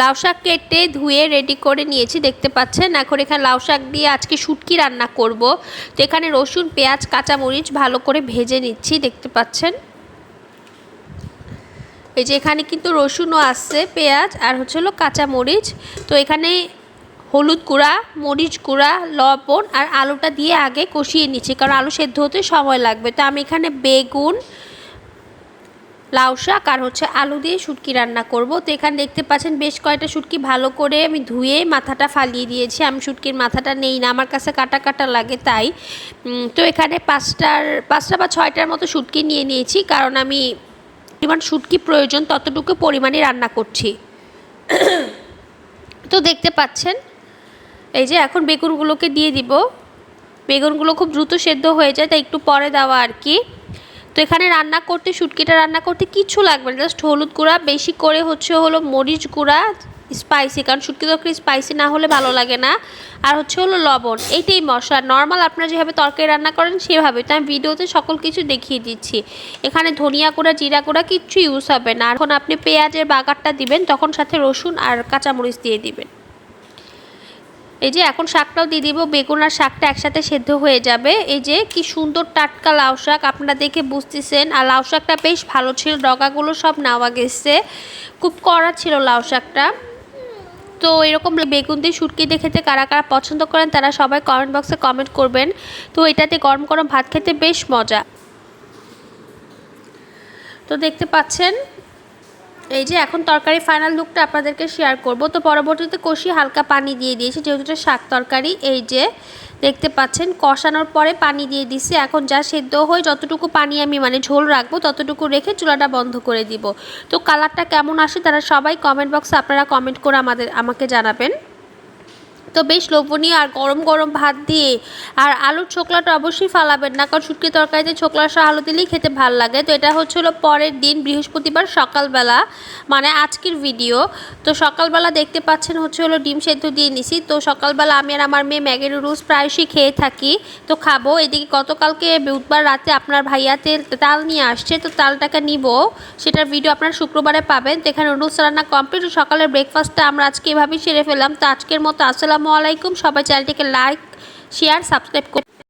লাউ শাক কেটে ধুয়ে রেডি করে নিয়েছি, দেখতে পাচ্ছেন? এখন এখানে লাউ শাক দিয়ে আজকে শুটকি রান্না করব। তো এখানে রসুন, পেঁয়াজ, কাঁচামরিচ ভালো করে ভেজে নিচ্ছি, দেখতে পাচ্ছেন? এই যে এখানে কিন্তু রসুনও আসছে, পেঁয়াজ আর হচ্ছে হলো কাঁচামরিচ। তো এখানে হলুদ গুঁড়া, মরিচ গুঁড়া, লবণ আর আলুটা দিয়ে আগে কষিয়ে নিচ্ছি, কারণ আলু সেদ্ধ হতে সময় লাগবে। তো আমি এখানে বেগুন লাউ শাক আর হচ্ছে আলু দিয়ে শুটকি রান্না করব। তো এখানে দেখতে পাচ্ছেন বেশ কয়েকটা শুটকি ভালো করে আমি ধুয়ে মাথাটা ফালিয়ে দিয়েছি। আমি শুটকির মাথাটা নেই না, আমার কাছে কাটা কাটা লাগে তাই। তো এখানে পাঁচটার, পাঁচটা বা ছয়টার মতো শুটকি নিয়ে নিয়েছি, কারণ আমি পরিমাণ শুটকি প্রয়োজন ততটুকু পরিমাণে রান্না করছি। তো দেখতে পাচ্ছেন, এই যে এখন বেগুনগুলোকে দিয়ে দিব। বেগুনগুলো খুব দ্রুত সেদ্ধ হয়ে যায়, তাই একটু পরে দেওয়া আর কি। তো এখানে রান্না করতে, শুটকিটা রান্না করতে কিছু লাগবে না জাস্ট হলুদ গুঁড়া, বেশি করে হচ্ছে হলো মরিচ গুঁড়া স্পাইসি কারণ শুটকি তরকারি স্পাইসি না হলে ভালো লাগে না। আর হচ্ছে হলো লবণ এইটাই মশলা। নর্মাল আপনারা যেভাবে তরকারি রান্না করেন সেভাবে তো আমি ভিডিওতে সকল কিছু দেখিয়ে দিচ্ছি। এখানে ধনিয়া গুঁড়া, জিরা গুঁড়া কিচ্ছু ইউজ হবে না। এখন আপনি পেঁয়াজের বাগারটা দিবেন, তখন সাথে রসুন আর কাঁচামরিচ দিয়ে দিবেন। এই যে এখন শাকটাও দিয়ে দিব, বেগুন আর শাকটা একসাথে সেদ্ধ হয়ে যাবে। এই যে কি সুন্দর টাটকা লাউ শাক, আপনারা দেখে বুঝতেছেন। আর লাউ শাকটা বেশ ভালো ছিল, ডগাগুলো সব নেওয়া গেছে। খুব কড়া ছিল লাউ শাকটা। তো এরকম বেগুন দিয়ে শুটকি দিয়ে খেতে কারা কারা পছন্দ করেন, তারা সবাই কমেন্ট বক্সে কমেন্ট করবেন। তো এটাতে গরম গরম ভাত খেতে বেশ মজা। তো দেখতে পাচ্ছেন এই যে এখন তরকারি ফাইনাল লুকটা আপনাদেরকে শেয়ার করব। তো পরবর্তীতে কষি হালকা পানি দিয়ে দিয়েছি, যেহেতু এটা শাক তরকারি, এই যে দেখতে পাচ্ছেন, কষানোর পরে পানি দিয়ে দিছি। এখন যা সেদ্ধ হয়ে যতটুকু পানি আমি মানে ঝোল রাখব, ততটুকু রেখে চুলাটা বন্ধ করে দিব। তো কালারটা কেমন আসে তারা সবাই কমেন্ট বক্সে আপনারা কমেন্ট করে আমাদের, আমাকে জানাবেন। তো বেশ লোভনীয় আর গরম গরম ভাত দিয়ে। আর আলুর ছোকলাটা অবশ্যই ফালাবেন না, কারণ শুটকি তরকারিতে ছোকলার সহ আলু দিলেই খেতে ভালো লাগে। তো এটা হচ্ছে হলো পরের দিন, বৃহস্পতিবার সকালবেলা মানে আজকের ভিডিও তো সকালবেলা দেখতে পাচ্ছেন হচ্ছে হলো ডিম সেদ্ধ দিয়ে নিছি। তো সকালবেলা আমি আর আমার মেয়ে ম্যাগি নুডলস প্রায়শই খেয়ে থাকি। তো খাব। এদিকে গতকালকে বুধবার রাতে আপনার ভাইয়া তেল, তাল নিয়ে আসছে, তো তালটাকে নিব। সেটার ভিডিও আপনারা শুক্রবারে পাবেন। তো এখানে নুডলস রান্না কমপ্লিট সকালের ব্রেকফাস্টটা আমরা আজকে এভাবেই সেরে ফেলাম তো আজকের মতো আসসালামু আলাইকুম। সবাই চ্যানেলটিকে লাইক শেয়ার সাবস্ক্রাইব করে